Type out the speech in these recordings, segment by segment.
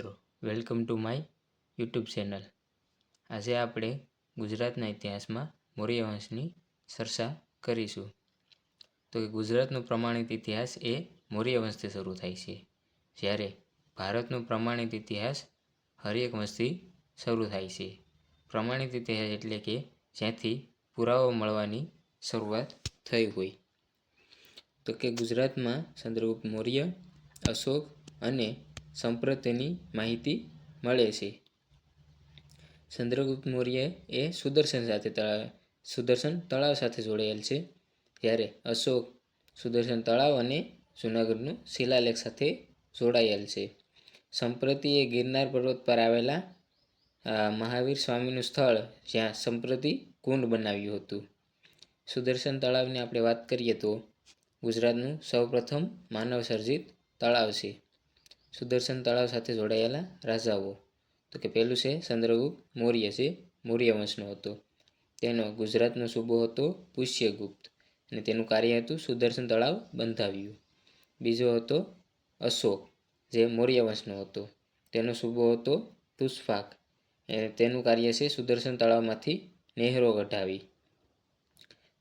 મિત્રો welcome to my YouTube channel આજે આપણે ગુજરાતના ઇતિહાસમાં મૌર્ય વંશની ચર્ચા કરીશું. તો કે ગુજરાતનો પ્રમાણિત ઇતિહાસ એ મૌર્ય વંશથી શરૂ થાય છે. જ્યારે ભારતનો પ્રમાણિત ઇતિહાસ હર્યક વંશથી શરૂ થાય છે. પ્રમાણિત ઇતિહાસ એટલે કે જ્યાંથી પુરાવો મળવાની શરૂઆત થઈ હોય. તો કે ગુજરાતમાં ચંદ્રગુપ્ત મૌર્ય, અશોક અને સંપ્રતિની માહિતી મળે છે. ચંદ્રગુપ્ત મૌર્ય એ સુદર્શન સાથે તળાવ, સુદર્શન તળાવ સાથે જોડાયેલ છે. જ્યારે અશોક, સુદર્શન તળાવ અને જૂનાગઢનું શિલાલેખ સાથે જોડાયેલ છે. સંપ્રતિ એ ગિરનાર પર્વત પર આવેલા મહાવીર સ્વામીનું સ્થળ જ્યાં સંપ્રતિ કુંડ બનાવ્યું હતું. સુદર્શન તળાવની આપણે વાત કરીએ તો ગુજરાતનું સૌપ્રથમ માનવ સર્જિત તળાવ છે. સુદર્શન તળાવ સાથે જોડાયેલા રાજાઓ. તો કે પહેલું છે ચંદ્રગુપ્ત મૌર્ય છે મૌર્ય વંશનો હતો. તેનો ગુજરાતનો સૂબો હતો પુષ્યગુપ્ત અને તેનું કાર્ય હતું સુદર્શન તળાવ બંધાવ્યું. બીજો હતો અશોક જે મૌર્ય વંશનો હતો. તેનો સૂબો હતો પુષ્પાક તેનું કાર્ય છે સુદર્શન તળાવમાંથી નહેરો કઢાવી.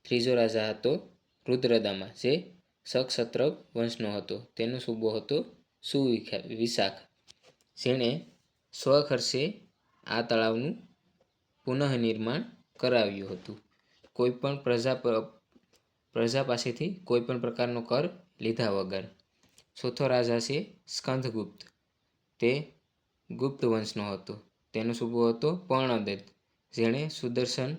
ત્રીજો રાજા હતો રુદ્રદામા જે શકસત્રપ વંશનો હતો. તેનો સૂબો હતો સુવિખા વિશાખ? જેણે સ્વખર્ચે આ તળાવનું પુનઃનિર્માણ કરાવ્યું હતું. કોઈપણ પ્રજા પ્રજા પાસેથી કોઈપણ પ્રકારનો કર લીધા વગર. ચોથો રાજા છે સ્કંદગુપ્ત. તે ગુપ્ત વંશનો હતો. તેનો સૂબો હતો પર્ણદત્ત જેણે સુદર્શન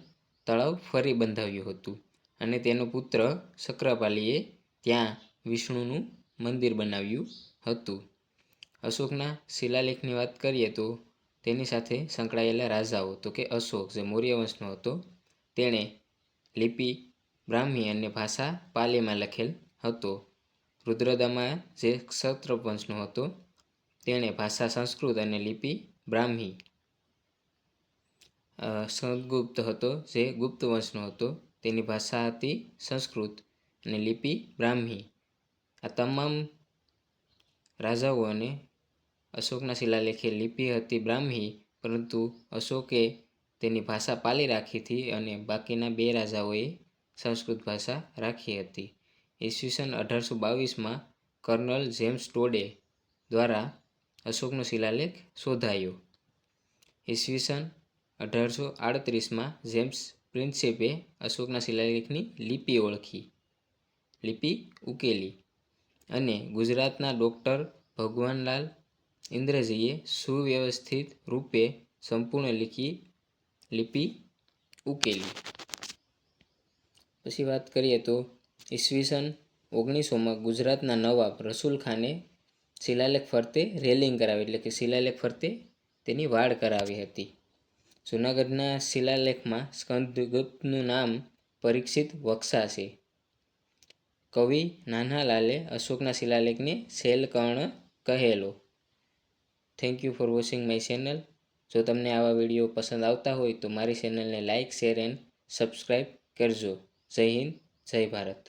તળાવ ફરી બંધાવ્યું હતું અને તેનો પુત્ર શક્રપાલીએ ત્યાં વિષ્ણુનું મંદિર બનાવ્યું હતું. અશોકના શિલાલેખની વાત કરીએ તો તેની સાથે સંકળાયેલા રાજાઓ, તો કે અશોક જે મૌર્ય વંશનો હતો, તેણે લિપિ, બ્રાહ્મી અને ભાષા પાલીમાં લખેલ હતો. રુદ્રદામા જે ક્ષત્ર વંશનો હતો, તેણે ભાષા, સંસ્કૃત અને લિપિ, બ્રાહ્મી સંગુપ્ત હતો. જે ગુપ્ત વંશનો હતો, તેની ભાષા હતી સંસ્કૃત અને લિપિ, બ્રાહ્મી. આ તમામ રાજાઓ અને અશોકના શિલાલેખે લિપિ હતી બ્રાહ્મી, પરંતુ અશોકે તેની ભાષા પાલી રાખી હતી અને બાકીના બે રાજાઓએ સંસ્કૃત ભાષા રાખી હતી. ઈસવીસન અઢારસો બાવીસમાં કર્નલ જેમ્સ ટોડે દ્વારા અશોકનો શિલાલેખ શોધાયો. ઈસવીસન અઢારસો આડત્રીસમાં જેમ્સ પ્રિન્સેપે અશોકના શિલાલેખની લિપિ ઓળખી. લિપિ ઉકેલી. અને ગુજરાતના ડૉક્ટર ભગવાનલાલ ઇન્દ્રજીએ સુવ્યવસ્થિત રૂપે સંપૂર્ણ લિખી, લિપિ ઉકેલી. પછી વાત કરીએ તો ઈસવીસન ઓગણીસોમાં ગુજરાતના નવાબ રસુલ ખાને શિલાલેખ ફરતે રેલિંગ કરાવી, એટલે કે શિલાલેખ ફરતે તેની વાડ કરાવી હતી. જૂનાગઢના શિલાલેખમાં સ્કંદગુપ્તનું નામ પરીક્ષિત વક્ષા છે. કવિ નાનાલાલે અશોકના શિલાલેખને શેલકર્ણ કહેલો. Thank you for watching my channel જો તમને આવા વીડિયો પસંદ આવતા હોય તો મારી ચેનલને લાઇક શેર એન્ડ સબસ્ક્રાઈબ કરજો. જય હિન્દ, જય ભારત.